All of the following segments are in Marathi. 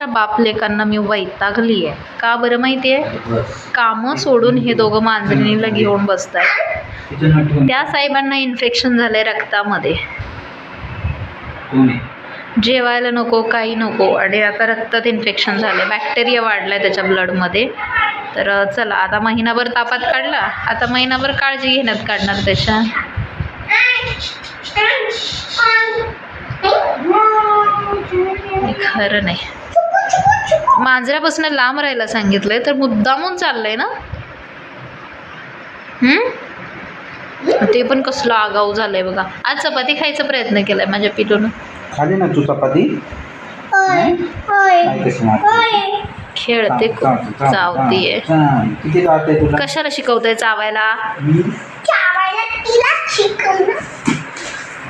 बाप लेकांना मी वैतागली आहे का बरं माहिती आहे कामं सोडून हे दोघं मांजरीला घेऊन बसतात. त्या साहेबांना इन्फेक्शन झालंय रक्तामध्ये. जेवायला नको काही नको. आणि आता रक्तात इन्फेक्शन झालं बॅक्टेरिया वाढलाय त्याच्या ब्लडमध्ये तर चला आता महिनाभर तापात काढला. आता महिनाभर काळजी घेण्यात काढणार त्याच्या. खरं नाही. मांजरापासून लांब राहायला सांगितलंय तर मुद्दामून चाललंय ना? हम्म? ते पण कसलं आगाऊ झालंय बघा. आज चपाती खायचा प्रयत्न केलाय माझ्या पिलून खाली ना तू चपाती. खेळते चावतीये. कशाला शिकवताय चावायला?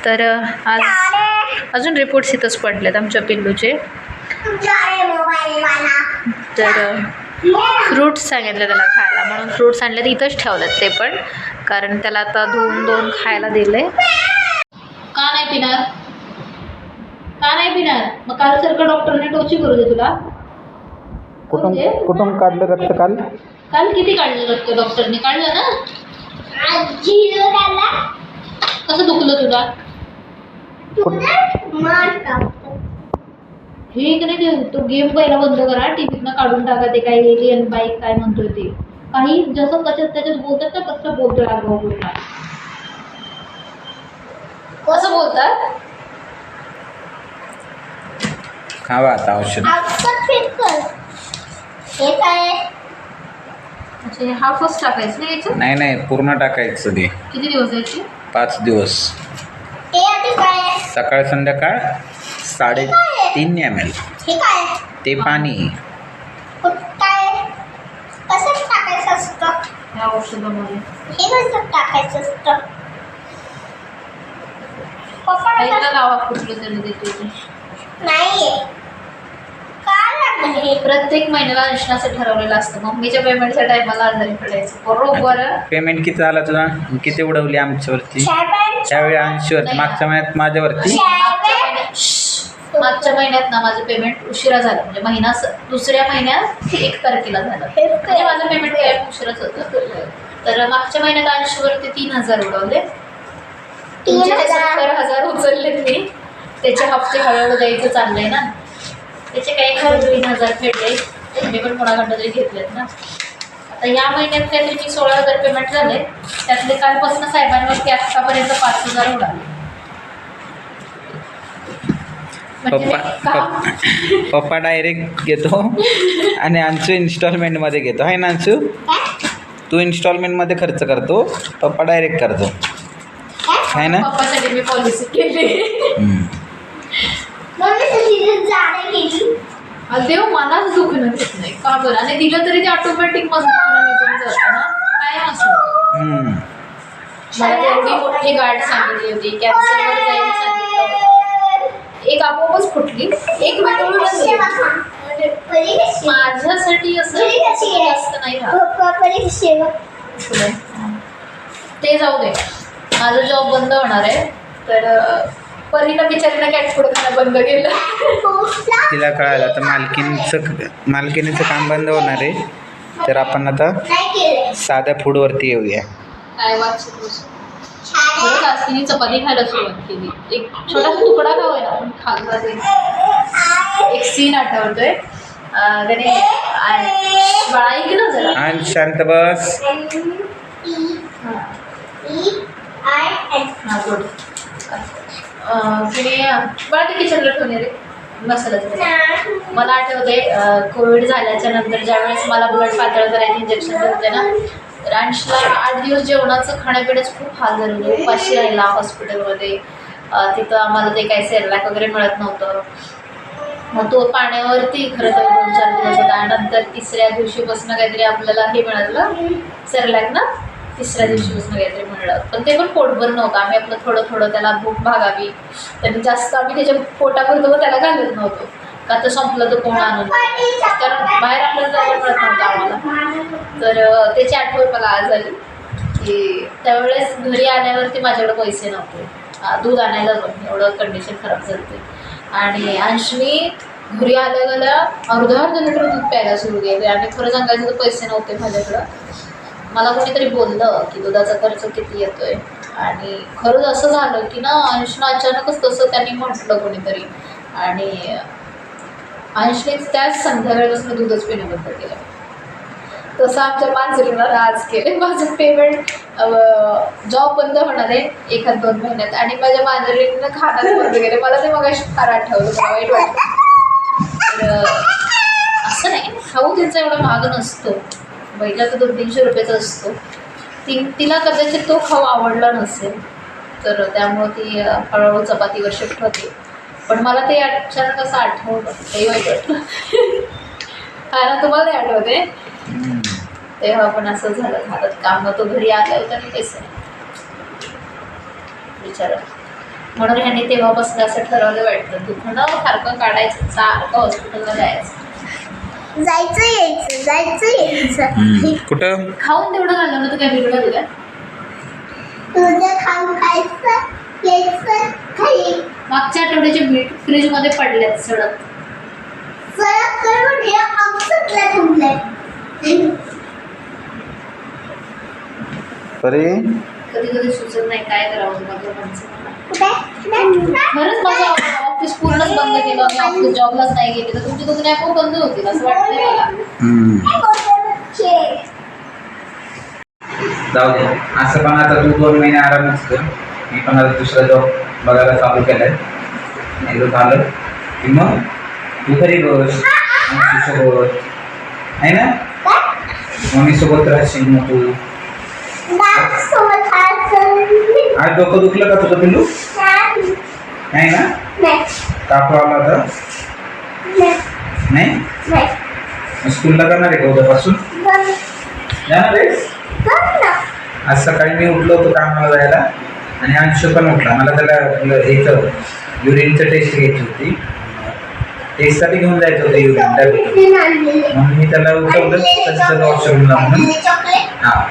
तर आज अजून रिपोर्ट्स इथंच पडलेत आमच्या पिल्लूचे. तर फ्रूट्स सांगितले त्याला खायला. म्हणून फ्रूट्स आणले इथंच ठेवलेत ते पण. कारण त्याला आता दोन दोन खायला दिले. का नाही पिणार? का नाही पिणार? मग काल सारखं डॉक्टरने टोची करू दे तुला. कुठून? कुठून काढलं रक्त काल? काल किती काढलं रक्त डॉक्टरने काढलं ना? कसं दुखलं तुला? हे की नाही ते? तो गेम पहिला बंद करा टीव्हीतनं काढून टाका ते काय एलियन बाईक काय म्हणतोय ते. काही जसं त्याच्यात त्याच्यात बोलतात ना कसं बोलतोय आगाऊ बोलला. कसं बोलतात? खावा आता औषध. अच्छा हे टाकायचं ना याच्यात? नाही नाही पूर्ण टाकायचं ते. किती दिवस यायची पाच दिवस. सकाळ संध्याकाळ साडे तीन एम एल ते पाणी. औषधामध्ये. प्रत्येक महिन्याला अंशनाचं ठरवलेलं असतं. मम्मीच्या पेमेंटच्या टायमाला आजारी पडायचं. बरोबर? पेमेंट किती झाला तुझा? किती उडवली आमच्यावरती? त्यावेळी ऐंशीवरती. मागच्या महिन्यात माझ्यावरती? मागच्या महिन्यात ना माझं पेमेंट उशिरा झालं. म्हणजे महिना दुसऱ्या महिन्यात एक तारखेला झालं. म्हणजे माझं पेमेंट काय उशिराच होतं. तर मागच्या महिन्यात ऐंशीवरती तीन हजार उडवले. सत्तर हजार उचललेत मी. त्याचे हप्ते हळूहळू द्यायचं चाललंय ना. त्याचे काही खरं तीन हजार फेडले. मी पण कोणाकडनं तरी घेतलेत ना. आता या महिन्यात काहीतरी मी सोळा हजार पेमेंट झाले. त्यातले कालपासून साहेबांवरती आत्तापर्यंत पाच हजार उडाले म्हणजे पप्पा काम पप्पा डायरेक्ट घेतो आणि अंशू इन्स्टॉलमेंटमध्ये घेतो. आहे ना अंशू? तू इन्स्टॉलमेंटमध्ये खर्च करतो पप्पा डायरेक्ट करतो. आहे ना? देव मलाच दुखणं नाही. का बरं? आणि दिलं तरी ते ऑटोमॅटिक मग दुखणं निघून जातं ना. काय असं. मला एवढी मोठी गाठ सांगितली होती कॅन्सरवर जाईल सांगितलं. होतं. एक आपोआपच फुटली. एक. माझ्यासाठी असं जास्त नाही. ते जाऊ दे. माझा जॉब बंद होणार आहे. तर अं, परीनं बिचारीनं कॅट फूड खाणं बंद केलं. तिला कळालं. आता मालकीणचं मालकीणीचं काम बंद होणार आहे. तर आपण आता साध्या फूडवरती येऊया. काय वाट चपाती खायला सुरुवात केली. एक छोटासा तुकडा खावाय ना पण खाल्ला एक सीन आठवतोय. त्याने बाळा जरा आणि शांत बस. हा गुड तिने बाळा ते किचनला रे. मला आठवते कोविड झाल्याच्यानंतर ज्यावेळेस मला ब्लड पातळ करायचं इंजेक्शन होते ना तर आठ दिवस जेवणाचं खाण्यापिण्याचं खूप हाल झाले होते उपाशी राहिला हॉस्पिटलमध्ये. तिथं आम्हाला ते काही सेरलॅक वगैरे मिळत नव्हतं. मग तो पाण्यावरती खरं तर दोन चार दिवस होता. नंतर तिसऱ्या दिवशीपासून काहीतरी आपल्याला हे मिळालं. सेरलॅक ना? तिसऱ्या दिवशीपासून काहीतरी मिळलं. पण ते पण पोटभर नव्हतं. आम्ही आपलं थोडं थोडं त्याला भूक भागावी. तर जास्त आम्ही त्याच्या पोटापुरतं त्याला घालत नव्हतो. का तर संपलं तर कोण आणून? तर कारण बाहेर आपल्याला जायला मिळत नव्हतं आम्हाला. तर त्याची आठवण मला आज झाली की त्यावेळेस घरी आल्यावरती माझ्याकडे पैसे नव्हते. दूध आणायला जाऊन एवढं कंडिशन खराब झाली आणि अंशनी घरी आल्या गेल्या अर्धा अर्धा लिटर दूध प्यायला सुरू केले. आणि खरं सांगायचं तर पैसे नव्हते माझ्याकडं. मला कोणीतरी बोललं की दुधाचा खर्च किती येतोय? आणि खरंच असं झालं की ना अंशनं अचानकच तसं त्यांनी म्हटलं कोणीतरी. आणि अंशने त्याच संध्याकाळपासून दूधच पिणं बंद केलं. तसं आमच्या मांजरीला आज केले. माझं पेमेंट जॉब बंद होणार आहे एखाद दोन महिन्यात. आणि माझ्या मांजरीनं खाणं बंद केलं. मला ते मग फार आठवलं. मला वाईट वाटलं. असं नाही. खाऊ त्यांचा एवढा महाग नसतो. बैलाचा दोन तीनशे रुपयाचा असतो. ती तिला कदाचित तो खाऊ आवडला नसेल. तर त्यामुळं ती हळूहळू चपातीवर शिफ्ट होते. पण मला ते अचानक असं आठवलं. ते वाईट हा ना तुम्हाला नाही आठवते. तेव्हा पण असं झालं. झालं काम तो घरी आलं होतं आणि नाही विचार म्हणून ह्यांनी तेव्हापासून असं ठरवलं वाटतं. दुखणं सारखं काढायचं. सारखं हॉस्पिटलला जायचं. जायचं यायचं जायचं यायचं. हम्म. कुठं? खाऊन तेवढं घालवलं तर काय बिघडलं तुझं खाऊन खायचं यायचं खाई. मागच्या आठवड्याचे बीट फ्रीजमध्ये पडलेत सडक. सरळ करून हे अंगसटला थांबलंय परे? कधी कधी सुचत नाही काय करावं माझं माणसं मला. कुठे? खरंच माझं ऑफिस पूर्णच बंद केलं. मी ऑफिस जॉबलाच नाही गेली. तर तुमची बंद होतील असं वाटतंय मला. जाऊ दे. असं पण आता तू दोन महिने आरामच कर मी पण आता दुसरा जॉब बघायला चालू केलाय. एकदा झालं. की मग तू घरी बस. सोबत आहे ना? मम्मी सोबत राहशील मग तू? आज डोकं दुखलं का तुझं पिल्लू? नाही ना? कापू आला होता नाही? स्कूलला जाणार आहे का उद्यापासून? जाणार आहेस? बंद आज सकाळी मी उठलो होतो कामाला जायला. आणि अंश पण उठला. मला त्याला याचं युरिनचं टेस्ट घ्यायची होती. टेस्टसाठी घेऊन जायचं होतं युरिन आणलेले. म्हणून मी त्याला उठवलं त्याचं वॉशरूमला म्हणून. हां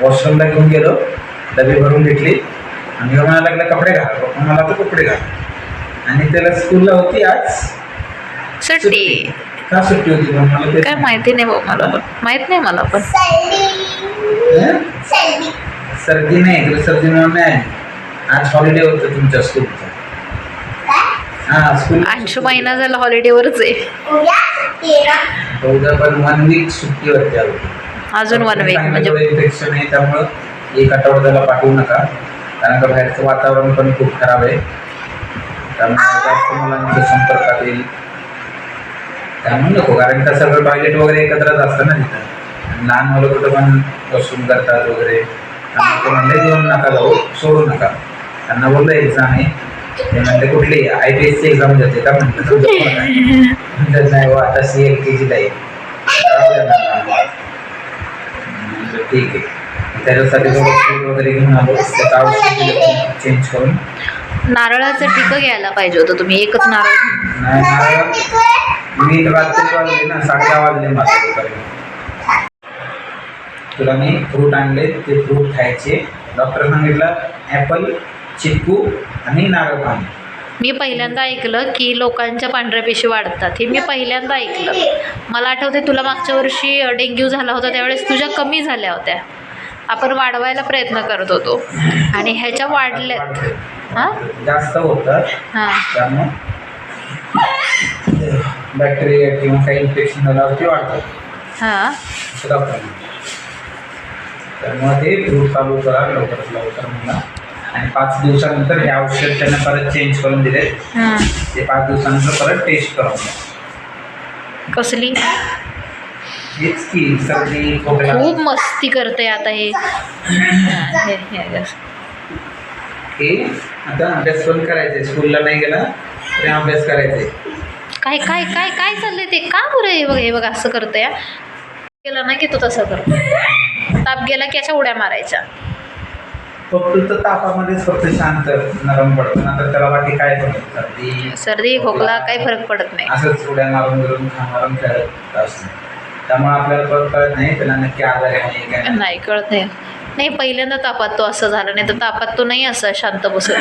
वॉशरूमला घेऊन गेलो. डबे भरून घेतली. आणि मी म्हणायला लागला कपडे घाल मला तर कपडे घाल. आणि त्याला स्कूलला होती आज सुट्टी. का सुट्टी होती? पण मला ते काय माहिती नाही मला. पण माहीत नाही मला पण. सर्दी नाही तुला सर्दी म्हणून नाही. आली आज हॉलिडे होतं तुमच्या स्कूलचं हां स्कूल महिना झाला हॉलिडेवरच आहे. उद्या तेरा उद्या पण वन वीक सुट्टी होती आज. अजून वन वीक म्हणजे इन्फेक्शन आहे त्यामुळं एक आठवडा त्याला पाठवू नका. कारण का बाहेरचं वातावरण पण खूप खराब आहे. त्यामुळे जास्त मुलांच्या संपर्कात येईल. त्यामुळे नको कारण का सगळं टॉयलेट वगैरे एकत्रच असतं ना तिथं. आणि लहान मुलं कुठं पण वॉशरूम करतात वगैरे. त्यामुळे ते म्हणले घेऊन नका जाऊ सोडू नका. त्यांना बोललं एक्झाम आहे. ते म्हणले कुठली? आय पी एसची एक्झाम देते का? म्हणलं, नाही हो आता सी एल के जीला आहे. ठीक आहे. त्याच्यासाठी वगैरे घेऊन आलो. त्याचं औषध चेंज करून. नारळाचं टिकं घ्यायला पाहिजे होतं तुम्ही एकच नारळ. नाही नारळ. मी रात्री वाजले ना साडे वाजले दुपारी. तुला मी फ्रूट आणले ते फ्रूट खायचे. डॉक्टर सांगितलं ॲपल चिक्कू आणि नारळ पाणी. मी पहिल्यांदा ऐकलं की लोकांच्या पांढऱ्या पेशी वाढतात. हे मी पहिल्यांदा ऐकलं. मला आठवते तुला मागच्या वर्षी डेंग्यू झाला होता त्यावेळेस तुझ्या कमी झाल्या होत्या. आपण वाढवायला प्रयत्न करत होतो. आणि ह्याच्या वाढल्यात हां? जास्त होतं. हां. बॅक्टेरिया किंवा काही इन्फेक्शन झाल्यावर ते वाढतात हां. त्यामुळे ते फ्रूट चालू करा लवकरात लवकर म्हणला आणि पाच दिवसानंतर हे औषध त्यानं परत चेंज करून दिले. हां. ते पाच दिवसानंतर परत टेस्ट करून कसली? हेच की सर्दी खोकला. खूप मस्ती करते आता हे. हां, हे हे असं. हे आता अभ्यास पण करायचे स्कूलला नाही गेला तरी अभ्यास करायचे काय काय काय काय चाललंय ते? का बरं हे बघ हे बघ असं करतं या गेला ना की तो तसं करतो ताप गेला की अशा उड्या मारायच्या. फक्त तर तापामध्येच फक्त शांत नरम पडतं. नंतर त्याला बाकी काय पण होतं. सर्दी सर्दी खोकला काही फरक पडत नाही. असंच उड्या मारून धरून खा मारून खेळत असतं त्यामुळे आपल्याला कळत नाही त्याला नक्की आजार आहे नाही काय नाही. नाही कळत नाही. नाही पहिल्यांदा तापात तो असं झालं नाही तर तापात तो नाही असं शांत बसत.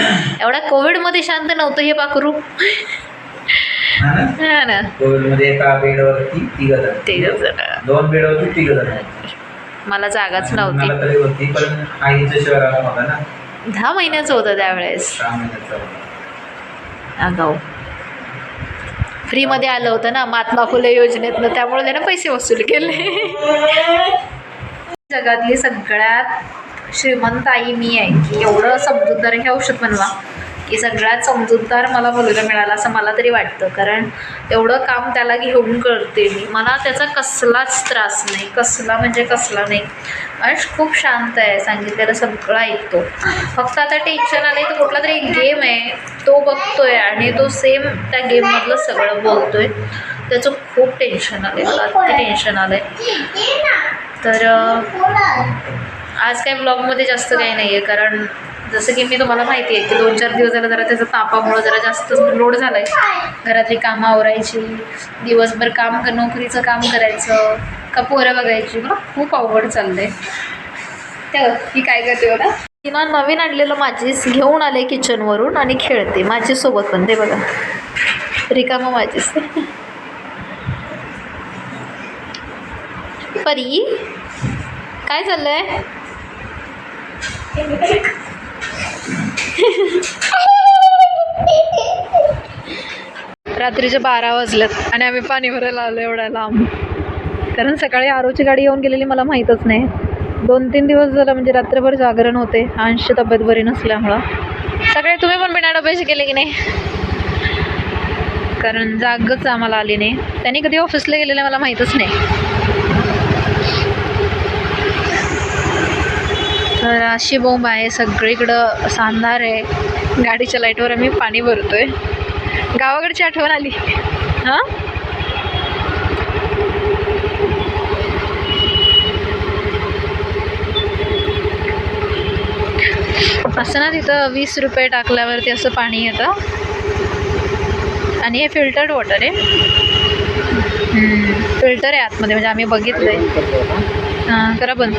एवढ्या कोविडमध्ये शांत नव्हतं हे पाखरू हा ना? ना. कोविडमध्ये एका बेडवरती तिघ जण. दोन बेडवरती तिघ जण. मला जागाच नव्हती. ना. दहा महिन्याचं होतं त्यावेळेस. अगाऊ फ्रीमध्ये आलं होतं ना महात्मा फुले योजनेतनं त्यामुळे त्यानं पैसे वसूल केले. जगातली सगळ्यात श्रीमंत आई मी आहे. की एवढं समजूतदार हे औषध बनवा. की सगळ्यात समजूतदार मला मुलगा मिळाला असं मला तरी वाटतं. कारण एवढं काम त्याला घेऊन करते मी. मला त्याचा कसलाच त्रास नाही. कसला म्हणजे कसला नाही. अंश खूप शांत आहे. सांगितलेलं सगळं ऐकतो. फक्त आता टेन्शन आलं तर कुठला तरी एक गेम आहे. तो बघतोय आणि तो सेम त्या गेममधलं सगळं बोलतोय. त्याचं खूप टेन्शन आलं मला अति टेन्शन आलं आहे तर आज काय ब्लॉगमध्ये जास्त काही नाही आहे कारण जसं की मी तुम्हाला माहिती आहे की दोन चार दिवस झालं जरा त्याचं तापामुळं जरा जास्त लोड झाला आहे घरातली कामं आवरायची दिवसभर काम कर नोकरीचं काम करायचं का पोरं बघायची मला खूप अवघड चाललं आहे त्या ही काय करते बघा? तिनं नवीन आणलेलं माझीस घेऊन आले किचनवरून आणि खेळते माझीसोबत पण ते बघा. रिकामा माझीच. परी काय चाललंय? रात्रीचे बारा वाजलेत आणि आम्ही पाणी भरायला आलो एवढ्या लांब. कारण सकाळी आरोची गाडी येऊन गेलेली मला माहीतच नाही. दोन तीन दिवस झालं म्हणजे रात्रभर जागरण होते. अंश तब्येत बरी नसल्यामुळं. सकाळी तुम्ही पण बिना डब्याचे केले की नाही? कारण जागच आम्हाला आली नाही. त्यांनी कधी ऑफिसला गेलेलं मला माहीतच नाही. तर अशी बोंब आहे सगळीकडं सांधार आहे. गाडीच्या लाईटवर आम्ही पाणी भरतो आहे गावाकडची आठवण आली. हां? असं ना तिथं वीस रुपये टाकल्यावरती असं पाणी येतं. आणि हे फिल्टर्ड वॉटर आहे. फिल्टर आहे आतमध्ये म्हणजे आम्ही बघितलं आहे हां करा बंद.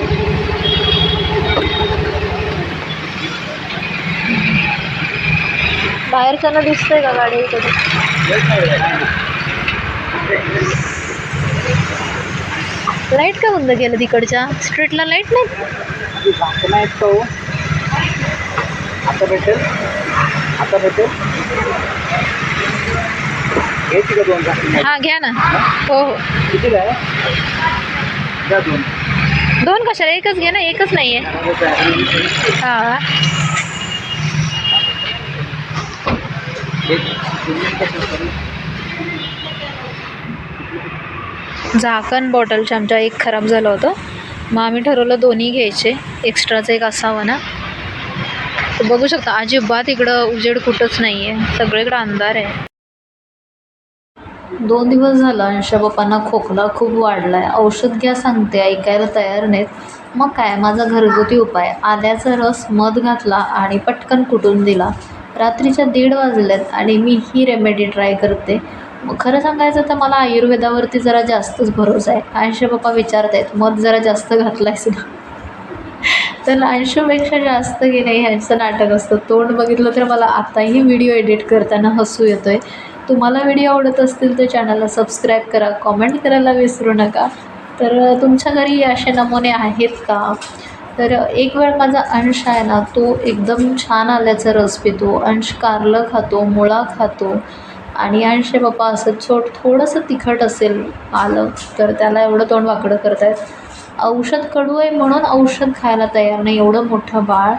बाहेरच्यानं दिसतंय का गाडी कधी लाइट का बंद केलं तिकडच्या? स्ट्रीटला लाइट नाही? आता भेटेल आता भेटेल घ्यायची का दोन हां घ्या ना. हो हो. किती आहे दोन दोन कशाला? एकच घे ना एकच नाही आहे हां. झाकण बॉटलचे आमच्या एक खराब झालं होतं. मग आम्ही ठरवलं दोन्ही घ्यायचे. एक्स्ट्राचं एक असावं ना. तर बघू शकता अजिबात इकडं उजेड कुठंच नाही आहे सगळीकडं अंधार आहे. दोन दिवस झालं अंशा बापांना खोकला खूप वाढला आहे औषध घ्या सांगते ऐकायला तयार नाहीत. मग काय माझा घरगुती उपाय. आल्याचा रस मध घातला आणि पटकन कुटून दिला. रात्रीच्या दीड वाजल्यात आणि मी ही रेमेडी ट्राय करते. खरं सांगायचं तर मला आयुर्वेदावरती जरा जास्तच भरोसा आहे. आयुष्य बाप्पा विचारत आहेत मध जरा जास्त घातलायस ना? तर अंशूपेक्षा जास्त की नाही ह्याचं नाटक असतं. तोंड बघितलं तर मला आताही व्हिडिओ एडिट करताना हसू येतो आहे तुम्हाला व्हिडिओ आवडत असतील तर चॅनलला सबस्क्राईब करा कॉमेंट करायला विसरू नका. तर तुमच्या घरी असे नमुने आहेत का? तर एक वेळ माझा अंश आहे ना तो एकदम छान आल्याचा रस पितो. अंश कारलं खातो मुळा खातो. आणि अंश बाप्पा असं छोट थोडंसं तिखट असेल आलं तर त्याला एवढं तोंड वाकडं करतायत. औषध कडू आहे म्हणून औषध खायला तयार नाही एवढं मोठं बाळ.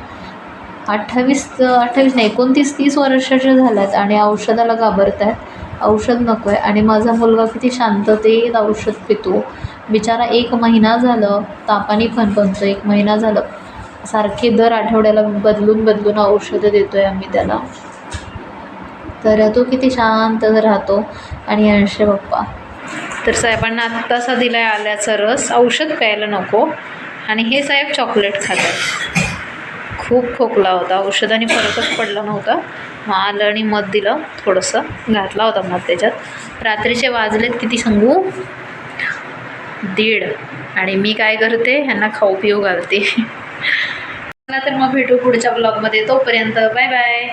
अठ्ठावीस अठ्ठावीस नाही एकोणतीस तीस वर्षाचे झाल्यात आहेत आणि औषधाला घाबरत आहेत औषध नको आहे आणि माझा मुलगा किती शांततेत औषध पितो. बिचारा एक महिना झालं तापाने फणफणतो एक महिना झालं. सारखे दर आठवड्याला बदलून बदलून औषधं देतो आहे आम्ही त्याला. तर तो किती शांत राहतो आणि अंश बाप्पा. तर साहेबांना आत्तासा दिला आहे आल्याचा रस. औषध प्यायला नको. आणि हे साहेब चॉकलेट खातात. खूप खोकला होता. औषधाने फरकच पडला नव्हता. मग आलं आणि मध दिलं थोडंसं. घातला होता मध त्याच्यात. रात्रीचे वाजलेत किती सांगू दीड. आणि मी काय करते ह्यांना खाऊ पिऊ घालते. चला तर मग भेटू पुढच्या ब्लॉगमध्ये तोपर्यंत बाय बाय.